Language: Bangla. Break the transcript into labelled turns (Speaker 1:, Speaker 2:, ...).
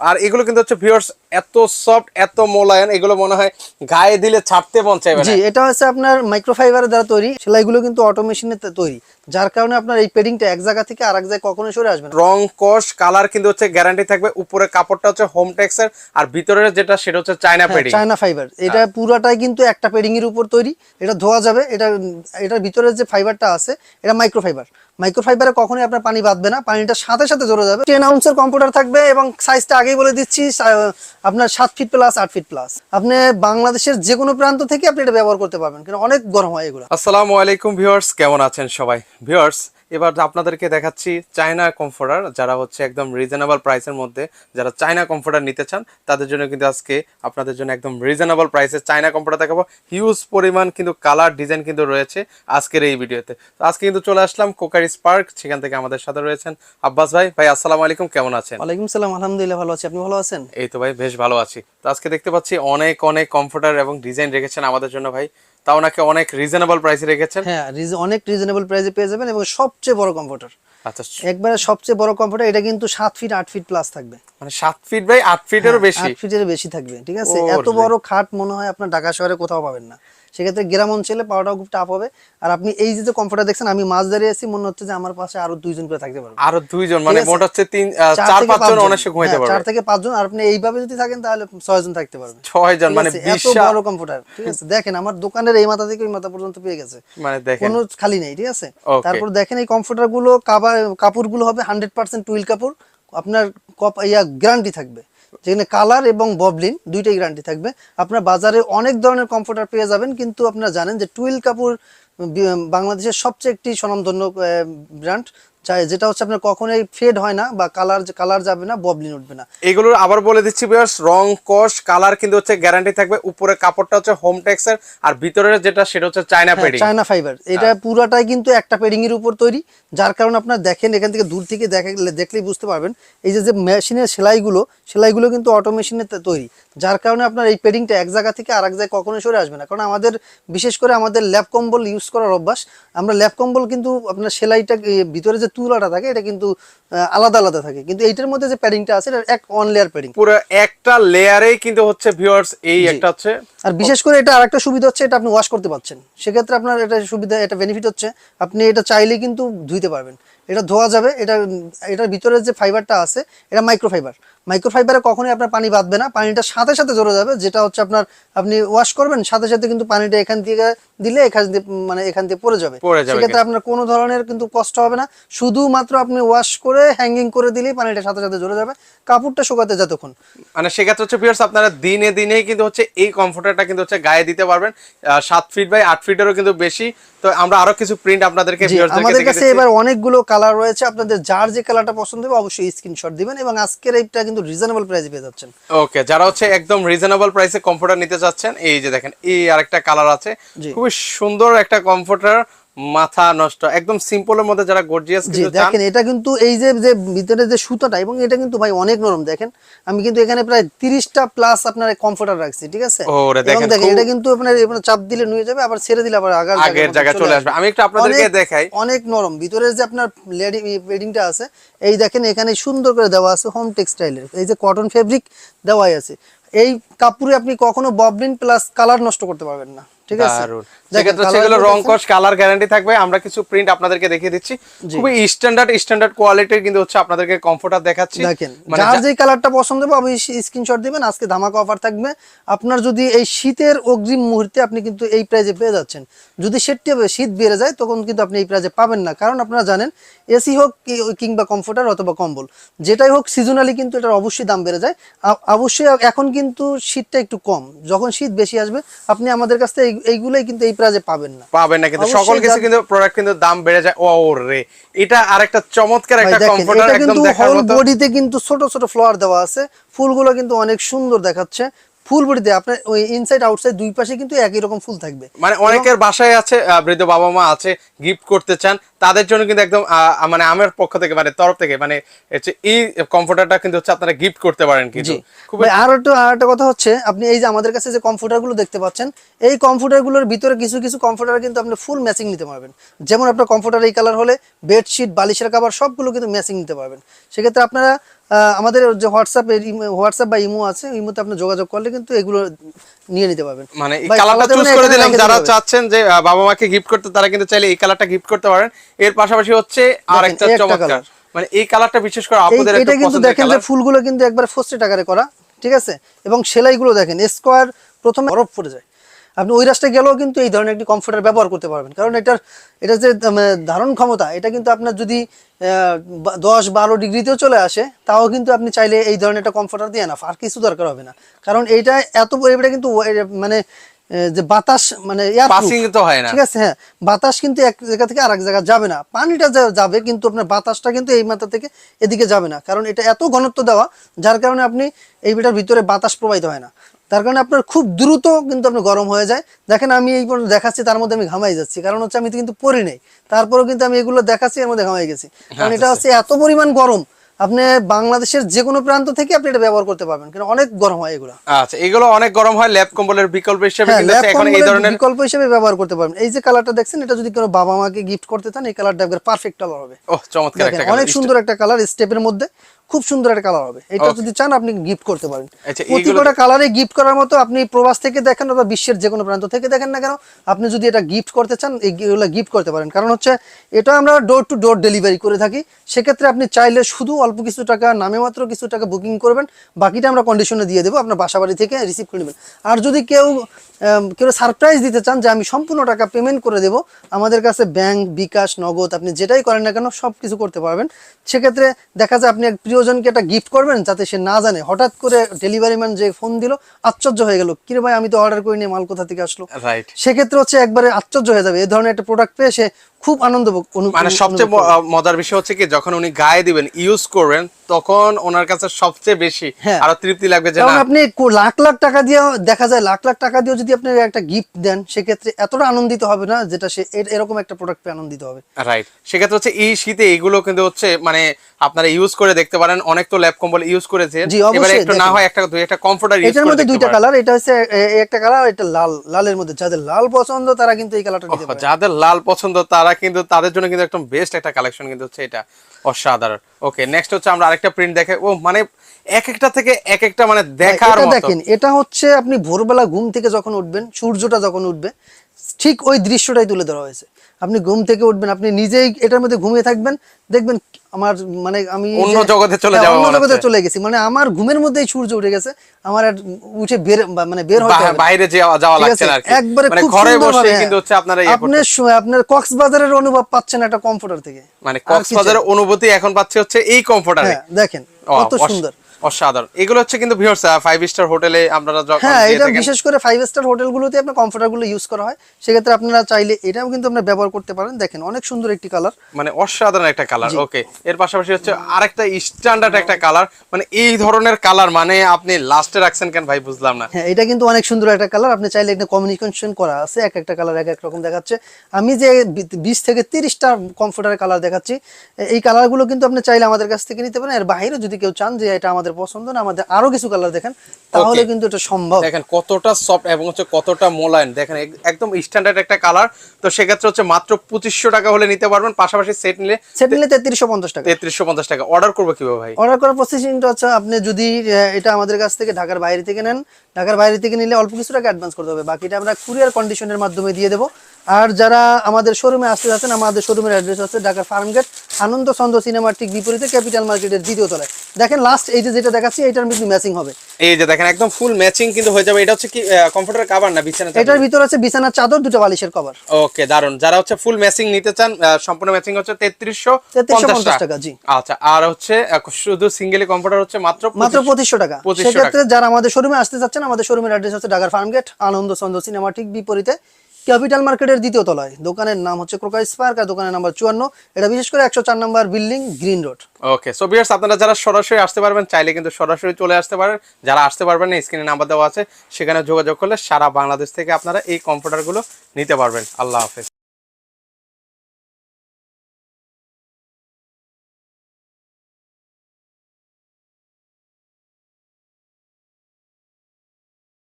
Speaker 1: আর এগুলো কিন্তু হচ্ছে ভিউয়ার্স এত সফট এত মোলায়েম, এগুলো মনে হয় গায়ে দিলে ছাড়তে মন চাইবে
Speaker 2: জি, এটা হচ্ছে আপনার মাইক্রোফাইবারের দ্বারা তৈরি। সেলাইগুলো কিন্তু অটোমেশনে তৈরি। যার কারণে আপনার এই পেডিংটা এক জায়গা থেকে আরেক জায়গায় কখনোই সরে আসবে
Speaker 1: রং কস কালার কিন্তু হচ্ছে গ্যারান্টি থাকবে। উপরে কাপড়টা হচ্ছে হোম টেক্সের আর ভিতরের যেটা সেটা হচ্ছে চায়না পেডি
Speaker 2: চায়না ফাইবার এটা পুরাটাই কিন্তু একটা পেডিং এর উপর তৈরি। এটা ধোয়া যাবে। এটা এটার ভিতরে যে ফাইবারটা আছে এটা মাইক্রোফাইবার মাইক্রোফাইবারে কখনোই আপনার পানি বাঁধবে না। পানিটা সাথে সাথে জড়ে যাবে। টেন আউন্সের কম্পিউটার থাকবে এবং সাইজটা আগেই বলে দিচ্ছি আপনার সাত ফিট প্লাস আট ফিট প্লাস আপনি বাংলাদেশের যে কোনো প্রান্ত থেকে আপনি এটা ব্যবহার করতে পারবেন। কারণ অনেক গরম হয় এগুলো।
Speaker 1: আসসালামু আলাইকুম ভিউয়ার্স কেমন আছেন সবাই? ভিউয়ার্স এবার আপনাদেরকে দেখাচ্ছি চায়না কমফোর্টার যারা হচ্ছে একদম রিজনেবল প্রাইসের মধ্যে যারা চায়না কমফোর্টার নিতে চান তাদের জন্য কিন্তু আজকে আপনাদের জন্য একদম রিজনেবল প্রাইসে চায়না কমফোর্টার দেখাবো। হিউজ পরিমাণ কিন্তু কালার ডিজাইন কিন্তু রয়েছে আজকের এই ভিডিওতে। তো আজকে কিন্তু চলে আসলাম কোকারি স্পার্ক সেখান থেকে আমাদের সাথে রয়েছেন আব্বাস ভাই। ভাই আসসালামু আলাইকুম কেমন আছেন?
Speaker 2: ওয়ালাইকুম সালাম আলহামদুলিল্লাহ ভালো আছি। আপনি ভালো আছেন?
Speaker 1: এই তো ভাই বেশ ভালো আছি। তো আজকে দেখতে পাচ্ছি অনেক অনেক কমফোর্টার এবং ডিজাইন রেখেছেন আমাদের জন্য ভাই। তাও নাকি অনেক রিজনেবল প্রাইসে রেখেছেন?
Speaker 2: হ্যাঁ অনেক রিজনেবল প্রাইসে পেয়ে যাবেন এবং সবচেয়ে বড় কম্পিউটার
Speaker 1: আচ্ছা
Speaker 2: একবারে সবচেয়ে বড় কম্পিউটার এটা কিন্তু সাত ফিট আট ফিট প্লাস থাকবে।
Speaker 1: মানে সাত ফিট বাই আট ফিটেরও বেশি?
Speaker 2: আট ফিটের বেশি থাকবে ঠিক আছে? এত বড় খাট মনে হয় আপনার ঢাকা শহরে কোথাও পাবেন না। সেক্ষেত্রে গ্রাম অঞ্চলে পাওয়াটাও খুব টাফ হবে। আর আপনি এই যে কম্পিউটার দেখছেন আমি মাছ দাঁড়িয়ে আছি মনে হচ্ছে যে আমার পাশে আরও দুইজন করে থাকতে পারবে।
Speaker 1: আরও দুইজন মানে মোট হচ্ছে তিন চার
Speaker 2: থেকে
Speaker 1: পাঁচজন। অনায়াসে ঘুমাইতে
Speaker 2: হ্যাঁ, চার থেকে পাঁচজন। আর আপনি এইভাবে যদি থাকেন তাহলে ছয় জন থাকতে পারবেন
Speaker 1: ছয় জন
Speaker 2: ঠিক
Speaker 1: মানে?
Speaker 2: এত বড় কম্পিউটার ঠিক আছে? দেখেন আমার দোকানের এই মাথা থেকে ওই মাথা পর্যন্ত পেয়ে গেছে।
Speaker 1: মানে দেখেন।
Speaker 2: কোনো খালি নেই ঠিক আছে? তারপর দেখেন এই কমফোর্টারগুলো কাপড়গুলো হবে হান্ড্রেড পার্সেন্ট টুইল কাপড়। আপনার কপ- ইয়া গ্যারান্টি থাকবে। যেখানে কালার এবং ববলিন দুইটাই গ্যারান্টি থাকবে। আপনার বাজারে অনেক ধরনের কমফোর্টার পেয়ে যাবেন, কিন্তু আপনারা জানেন যে টুইল কাপড় বাংলাদেশের সবচেয়ে একটি স্বনামধন্য ব্র্যান্ড যেটা হচ্ছে আপনার কখনোই ফেড হয় না বা কালার কালার যাবে না ববলিন উঠবে না।
Speaker 1: এগুলোর আবার বলে দিচ্ছি বিয়ার্স রং কস কালার কিন্তু হচ্ছে গ্যারান্টি থাকবে। উপরে কাপড়টা হচ্ছে হোম টেক্সের আর ভিতরের যেটা সেটা হচ্ছে চায়না পেডি
Speaker 2: চায়না ফাইবার এটা পুরাটাই কিন্তু একটা পেডিং এর উপর তৈরি যার কারণে আপনার দেখেন এখান থেকে দূর থেকে দেখে- দেখলেই বুঝতে পারবেন এই যে যে মেশিনের সেলাইগুলো সেলাইগুলো কিন্তু অটোমেশনে তৈরি যার কারণে আপনার এই পেডিংটা এক জায়গা থেকে আরেক জায়গায় কখনোই সরে আসবে না। কারণ আমাদের বিশেষ করে আমাদের ল্যাব কম্বল ইউজ করার অভ্যাস। আমরা ল্যাপ কম্বল কিন্তু আপনার সেলাইটা ভিতরে যে তুলাটা থাকে এটা কিন্তু আলাদা আলাদা থাকে। কিন্তু এইটার মধ্যে যে প্যাডিংটা আছে এটা এক ওয়ান লেয়ার প্যাডিং
Speaker 1: পুরো একটা লেয়ারেই কিন্তু হচ্ছে ভিউয়ার্স এই একটা হচ্ছে
Speaker 2: আর বিশেষ করে এটা আরেকটা সুবিধা হচ্ছে এটা আপনি ওয়াশ করতে পারছেন। সেক্ষেত্রে আপনার এটা সুবিধা এটা বেনিফিট হচ্ছে। আপনি এটা চাইলে কিন্তু ধুইতে পারবেন। এটা ধোয়া যাবে এটা এটার ভিতরে যে ফাইবারটা আছে এটা মাইক্রোফাইবার মাইক্রোফাইবারে কখনোই আপনার পানি বাঁধবে না পানিটা সাথে সাথে জড়ে যাবে যেটা হচ্ছে আপনার আপনি ওয়াশ করবেন সাথে সাথে কিন্তু পানিটা এখান থেকে দিলে এখান দিয়ে মানে এখান দিয়ে পড়ে যাবে। সেক্ষেত্রে আপনার কোনো ধরনের কিন্তু কষ্ট হবে না শুধুমাত্র আপনি ওয়াশ করে হ্যাঙ্গিং করে দিলেই পানিটা সাথে সাথে জড়ে যাবে কাপড়টা শুকাতে যতক্ষণ।
Speaker 1: মানে সেক্ষেত্রে হচ্ছে ভিউয়ার্স আপনারা দিনে দিনেই কিন্তু হচ্ছে এই কমফোর্টারটা কিন্তু হচ্ছে গায়ে দিতে পারবেন সাত ফিট বাই আট ফিটেরও কিন্তু বেশি। তো আমরা আরও কিছু প্রিন্ট আপনাদেরকে
Speaker 2: আমাদের কাছে এবার অনেকগুলো কালার রয়েছে আপনাদের যার যে কালারটা পছন্দ হবে অবশ্যই স্ক্রিনশট দিবেন এবং আজকের এইটা কিন্তু রিজনেবল প্রাইসে পেয়ে যাচ্ছেন।
Speaker 1: ওকে যারা হচ্ছে একদম রিজনেবল প্রাইসে কমফোর্টার নিতে চাচ্ছেন এই যে দেখেন এই আরেকটা কালার আছে।
Speaker 2: খুব
Speaker 1: খুবই সুন্দর একটা কমফোর্টার মাথা নষ্ট একদম সিম্পলের মধ্যে যারা গর্জিয়াস চান
Speaker 2: দেখেন এটা কিন্তু এই যে যে ভিতরে যে সুতাটা এবং এটা কিন্তু ভাই অনেক নরম দেখেন। আমি কিন্তু এখানে প্রায় তিরিশটা প্লাস আপনার কমফোর্টার রাখছি ঠিক আছে?
Speaker 1: ওরে দেখেন,
Speaker 2: দেখেন এটা কিন্তু আপনার আপনার চাপ দিলে নুয়ে যাবে আবার ছেড়ে দিলে আবার আগের
Speaker 1: আগের জায়গায় চলে আসবে। আমি একটু আপনাদেরকে দেখাই।
Speaker 2: অনেক নরম। ভিতরে যে আপনার বেডিংটা আছে এই দেখেন এখানে সুন্দর করে দেওয়া আছে হোম টেক্সটাইলের এই যে কটন ফেব্রিক দেওয়াই আছে। এই কাপড়ে আপনি কখনো ববলিন প্লাস কালার নষ্ট করতে পারবেন না। ঠিক আছে?
Speaker 1: সেক্ষেত্রে সেগুলো রং কস কালার গ্যারান্টি থাকবে। আমরা কিছু প্রিন্ট আপনাদেরকে দেখিয়ে দিচ্ছি। খুবই স্ট্যান্ডার্ড স্ট্যান্ডার্ড কোয়ালিটির কিন্তু হচ্ছে আপনাদেরকে কমফোর্টার দেখাচ্ছি।
Speaker 2: দেখেন
Speaker 1: মানে
Speaker 2: যার
Speaker 1: যে
Speaker 2: কালারটা পছন্দ হবে স্ক্রিনশট দিবেন। আজকে ধামাকা অফার থাকবে। আপনার যদি এই শীতের অগ্রিম মুহূর্তে আপনি কিন্তু এই প্রাইজে পেয়ে যাচ্ছেন যদি সেটি হবে শীত বেড়ে যায় তখন কিন্তু আপনি এই প্রাইজে পাবেন না। কারণ আপনারা জানেন এসি হোক কিংবা কমফোর্টার অথবা কম্বল যেটাই হোক সিজনালি কিন্তু এটার অবশ্যই দাম বেড়ে যায়। অবশ্যই এখন কিন্তু শীতটা একটু কম। যখন শীত বেশি আসবে আপনি আমাদের কাছ থেকে এইগুলোই কিন্তু এই প্রাইজে পাবেন না।
Speaker 1: পাবেন না কিন্তু সকল কিছু কিন্তু প্রোডাক্ট কিন্তু দাম বেড়ে যায়। ও রে এটা আরেকটা চমৎকার একটা কমফোর্টার একদম
Speaker 2: কিন্তু
Speaker 1: দেখার মতো।
Speaker 2: বডিতে কিন্তু ছোট ছোট ফ্লাওয়ার দেওয়া আছে। ফুলগুলো কিন্তু অনেক সুন্দর দেখাচ্ছে। ফুল বডিতে আপনার ওই ইনসাইড আউটসাইড দুই পাশে কিন্তু একই রকম ফুল থাকবে।
Speaker 1: মানে অনেকের বাসায় আছে বৃদ্ধ বাবা মা আছে গিফট করতে চান তাদের জন্য কিন্তু একদম মানে আমার পক্ষ থেকে মানে তরফ থেকে মানে এই কমফোর্টারটা কিন্তু হচ্ছে আপনারা গিফট করতে পারেন কিন্তু।
Speaker 2: আর একটা আর একটা কথা হচ্ছে আপনি এই যে আমাদের কাছে যে কমফোর্টারগুলো দেখতে পাচ্ছেন এই কমফোর্টারগুলোর ভিতরে কিছু কিছু কমফোর্টার কিন্তু আপনি ফুল ম্যাচিং নিতে পারবেন। যেমন আপনার কমফোর্টার এই কালার হলে বেডশিট বালিশের কাভার সবগুলো কিন্তু ম্যাচিং নিতে পারবেন। সেক্ষেত্রে আপনারা আমাদের যে হোয়াটসঅ্যাপ হোয়াটসঅ্যাপ বা ইমো আছে ইমোতে আপনি যোগাযোগ করলে কিন্তু এগুলো নিয়ে নিতে পারবেন।
Speaker 1: মানে এই কালারটা চুজ করে দিলাম যারা চাচ্ছেন যে বাবা মাকে গিফট করতে তারা কিন্তু চাইলে এই কালারটা গিফট করতে পারেন। এর পাশাপাশি হচ্ছে আরেকটা
Speaker 2: এই একটা
Speaker 1: চমৎকার। মানে এই কালারটা বিশেষ করে আপুদের
Speaker 2: এটা কিন্তু দেখেন যে ফুলগুলো কিন্তু একবার ফোস্টেড আকারে করা ঠিক আছে? এবং সেলাইগুলো দেখেন স্কোয়ার প্রথমে বরফ পড়ে যায়। আপনি ওই রাস্তায় গেলেও কিন্তু এই ধরনের একটি কমফোর্টার ব্যবহার করতে পারবেন। কারণ এটার এটা যে মানে, ধারণ ক্ষমতা এটা কিন্তু আপনার যদি দশ বারো ডিগ্রিতেও চলে আসে তাও কিন্তু আপনি চাইলে এই ধরনের একটা কমফোর্টার দিয়ে না আর কিছু দরকার হবে না। কারণ এইটা এত এটা কিন্তু মানে যে বাতাস মানে
Speaker 1: হয় না।
Speaker 2: ঠিক আছে হ্যাঁ বাতাস কিন্তু এক জায়গা থেকে আরেক জায়গা যাবে না। পানিটা যাবে কিন্তু আপনার বাতাসটা কিন্তু এই মাথা থেকে এদিকে যাবে না। কারণ এটা এত ঘনত্ব দেওয়া যার কারণে আপনি এই বিটার ভিতরে বাতাস প্রবাহিত হয় না। তার কারণে আপনার খুব দ্রুত কিন্তু আপনার গরম হয়ে যায়। দেখেন আমি এই পর্যন্ত দেখাচ্ছি তার মধ্যে আমি ঘামাই যাচ্ছি। কারণ হচ্ছে আমি কিন্তু পরি নেই। তারপরেও কিন্তু আমি এগুলো দেখাচ্ছি এর মধ্যে ঘামাই গেছি। কারণ এটা হচ্ছে এত পরিমাণ গরম আপনি বাংলাদেশের যে কোনো প্রান্ত থেকে আপনি এটা ব্যবহার করতে পারবেন। কারণ অনেক গরম হয় এগুলো।
Speaker 1: আচ্ছা এগুলো অনেক গরম হয় ল্যাব কম্বলের বিকল্প হিসেবে
Speaker 2: হ্যাঁ
Speaker 1: কিন্তু
Speaker 2: ল্যাপ
Speaker 1: এখন এই ধরনের
Speaker 2: বিকল্প হিসেবে ব্যবহার করতে পারবেন। এই যে কালারটা দেখছেন এটা যদি কোনো বাবা মাকে গিফট করতে চান এই কালারটা একবার পারফেক্ট কালার হবে।
Speaker 1: ও চমৎকার একটা
Speaker 2: অনেক সুন্দর একটা কালার স্টেপের মধ্যে। খুব সুন্দর একটা কালার হবে। এটা যদি চান আপনি গিফট করতে পারেন।
Speaker 1: প্রতিটা
Speaker 2: প্রতি কালারে গিফট করার মতো আপনি প্রবাস থেকে দেখেন অথবা বিশ্বের যে কোনো প্রান্ত থেকে দেখেন না কেন আপনি যদি এটা গিফট করতে চান এইগুলো গিফট করতে পারেন। কারণ হচ্ছে এটা আমরা ডোর টু ডোর ডেলিভারি করে থাকি। সেক্ষেত্রে আপনি চাইলে শুধু অল্প কিছু টাকা নামে মাত্র কিছু টাকা বুকিং করবেন। বাকিটা আমরা কন্ডিশনে দিয়ে দেবো আপনার বাসা বাড়ি থেকে রিসিভ করে নেবেন। আর যদি কেউ কেউ সারপ্রাইজ দিতে চান যে আমি সম্পূর্ণ টাকা পেমেন্ট করে দেব আমাদের কাছে ব্যাংক বিকাশ নগদ আপনি যেটাই করেন না কেন সব কিছু করতে পারবেন। সেক্ষেত্রে দেখা যায় আপনি এক প্রিয়জনকে একটা গিফট করবেন যাতে সে না জানে। হঠাৎ করে ডেলিভারি ম্যান যে ফোন দিল আশ্চর্য হয়ে গেল। কিরে ভাই আমি তো অর্ডার করিনি মাল কোথা থেকে আসলো?
Speaker 1: রাইট
Speaker 2: সেক্ষেত্রে হচ্ছে একবারে আশ্চর্য হয়ে যাবে। এই ধরনের একটা প্রোডাক্ট পেয়ে সে খুব আনন্দ
Speaker 1: মানে সবচেয়ে মজার বিষয় হচ্ছে কি যখন উনি গায়ে দিবেন ইউজ করবেন তখন ওনার কাছে সবচেয়ে বেশি
Speaker 2: হ্যাঁ।
Speaker 1: আরও তৃপ্তি লাগবে যে
Speaker 2: আপনি লাখ লাখ টাকা দিয়ে দেখা যায় লাখ লাখ টাকা দিয়ে যদি আপনি একটা গিফট দেন সেক্ষেত্রে এতটা আনন্দিত হবে না যেটা সে এরকম একটা প্রোডাক্ট পেয়ে আনন্দিত হবে।
Speaker 1: রাইট সেক্ষেত্রে হচ্ছে এই শীতে এইগুলো কিন্তু হচ্ছে মানে আপনারা ইউজ করে দেখতে পারেন। অনেক তো ল্যাব কম্বল ইউজ
Speaker 2: অবশ্যই,
Speaker 1: এবারে একটু না হয় একটা দুই একটা কমফোর্টার ইউজ
Speaker 2: এটার
Speaker 1: করে
Speaker 2: মধ্যে দুইটা কালার এটা হচ্ছে একটা কালার এটা লাল লালের মধ্যে। যাদের লাল পছন্দ তারা কিন্তু এই কালারটা নিতে পারে
Speaker 1: যাদের লাল পছন্দ তারা কিন্তু তাদের জন্য কিন্তু একদম বেস্ট একটা কালেকশন কিন্তু হচ্ছে এটা। অসাধারণ। ওকে নেক্সট হচ্ছে আমরা আরেকটা প্রিন্ট দেখে ও মানে এক একটা থেকে এক একটা মানে দেখার
Speaker 2: এটা
Speaker 1: মতো।
Speaker 2: দেখেন এটা হচ্ছে আপনি ভোরবেলা ঘুম থেকে যখন উঠবেন সূর্যটা যখন উঠবে ঠিক ওই দৃশ্যটাই তুলে ধরা হয়েছে। আপনি ঘুম থেকে উঠবেন আপনি নিজেই এটার মধ্যে ঘুমিয়ে থাকবেন দেখবেন আমার মানে আমি
Speaker 1: অন্য জগতে চলে
Speaker 2: হ্যাঁ, অন্য জগতে চলে গেছি মানে আমার ঘুমের মধ্যেই সূর্য উঠে গেছে আমার আর উঠে বের মানে বের হতে।
Speaker 1: বাইরে যাওয়া লাগছে? না
Speaker 2: একবারে
Speaker 1: মানে
Speaker 2: খুব
Speaker 1: ঘরে বসে। কিন্তু হচ্ছে আপনারা
Speaker 2: আপনার সু- আপনার কক্সবাজারের অনুভব পাচ্ছেন একটা কমফোর্টার থেকে
Speaker 1: মানে কক্সবাজারের অনুভূতি এখন পাচ্ছে হচ্ছে এই কমফোর্টারে
Speaker 2: হ্যাঁ দেখেন কত সুন্দর
Speaker 1: অসাধারণ। এগুলো হচ্ছে কিন্তু ভিউয়ার্স ফাইভ স্টার হোটেলে আপনারা যখন
Speaker 2: হ্যাঁ এটা বিশেষ করে ফাইভ স্টার হোটেলগুলোতে আপনার কমফোর্টার ইউজ করা হয়। সেক্ষেত্রে আপনারা চাইলে এটাও কিন্তু আপনারা ব্যবহার করতে পারেন। দেখেন অনেক সুন্দর একটি কালার
Speaker 1: মানে অসাধারণ একটা কালার ওকে এর পাশাপাশি হচ্ছে আরেকটা স্ট্যান্ডার্ড একটা কালার মানে এই ধরনের কালার মানে আপনি লাস্টে রাখছেন কেন ভাই? বুঝলাম না।
Speaker 2: হ্যাঁ এটা কিন্তু অনেক সুন্দর একটা কালার আপনি চাইলে একটা কমিউনিকেশন করা আছে এক একটা কালার এক এক রকম দেখাচ্ছে। আমি যে বিশ থেকে তিরিশটা কমফোর্টারের কালার দেখাচ্ছি এই কালারগুলো কিন্তু আপনি চাইলে আমাদের কাছ থেকে নিতে পারেন। এর বাইরে যদি কেউ চান যে এটা আমাদের পছন্দ না আমাদের আরও কিছু কালার দেখেন তাহলে কিন্তু এটা সম্ভব।
Speaker 1: দেখেন কতটা সফট এবং হচ্ছে কতটা মোলায়েম। দেখেন একদম স্ট্যান্ডার্ড একটা কালার তো সেক্ষেত্রে হচ্ছে মাত্র পঁচিশশো টাকা হলে নিতে পারবেন পাশাপাশি সেট নিলে
Speaker 2: সেট নিলে তেত্রিশশো পঞ্চাশ টাকা।
Speaker 1: তেত্রিশশো পঞ্চাশ টাকা। অর্ডার করব কীভাবে ভাই?
Speaker 2: অর্ডার করার প্রসেসিংটা হচ্ছে আপনি যদি এটা আমাদের কাছ থেকে ঢাকার বাইরে থেকে নেন ঢাকার বাইরে থেকে নিলে অল্প কিছু টাকা অ্যাডভান্স করতে হবে। বাকিটা আমরা কুরিয়ার কন্ডিশনের মাধ্যমে দিয়ে দেবো। আর যারা আমাদের শোরুমে আসতে যাচ্ছেন আমাদের শোরুমের অ্যাড্রেস আছে ঢাকার ফার্মগেট আনন্দ চন্দ্র সিনেমার ঠিক বিপরীতে ক্যাপিটাল মার্কেটের দ্বিতীয় তলায়। দেখেন লাস্ট এই যে যেটা দেখাচ্ছি এটার মধ্যে ম্যাচিং হবে।
Speaker 1: এই যে দেখেন একদম ফুল ম্যাচিং কিন্তু হয়ে যাবে। এটা হচ্ছে কি কমফোর্টার কাভার না বিছানা
Speaker 2: এটার ভিতর আছে বিছানার চাদর দুটো বালিশের কভার
Speaker 1: ওকে দারুণ যারা হচ্ছে ফুল ম্যাচিং নিতে চান সম্পূর্ণ ম্যাচিং হচ্ছে তেত্রিশশো
Speaker 2: 3350 টাকা, জি।
Speaker 1: আচ্ছা আর হচ্ছে শুধু সিঙ্গেলি কম্পিউটার হচ্ছে মাত্র
Speaker 2: মাত্র
Speaker 1: 2500
Speaker 2: টাকা। সেক্ষেত্রে যারা আমাদের শোরুমে আসতে চাচ্ছেন আমাদের শোরুমের অ্যাড্রেস হচ্ছে ঢাকার ফার্মগেট আনন্দ চন্দ্র সিনেমা ঠিক বিপরীতে। ক্যাপিটাল মার্কেটের দ্বিতীয় তলায়। দোকানের নাম হচ্ছে ক্রোকা স্পার্ক আর দোকানের নাম্বার চুয়ান্ন। এটা বিশেষ করে একশো চার number building green road.
Speaker 1: Okay so viewers আপনারা যারা সরাসরি আসতে পারবেন, চাইলে কিন্তু সরাসরি চলে আসতে পারেন। যারা আসতে পারবেন না স্ক্রিনে নাম্বার দেওয়া আছে। সেখানে যোগাযোগ করলে সারা বাংলাদেশ থেকে আপনারা এই কম্পিউটারগুলো নিতে পারবেন। আল্লাহ হাফেজ।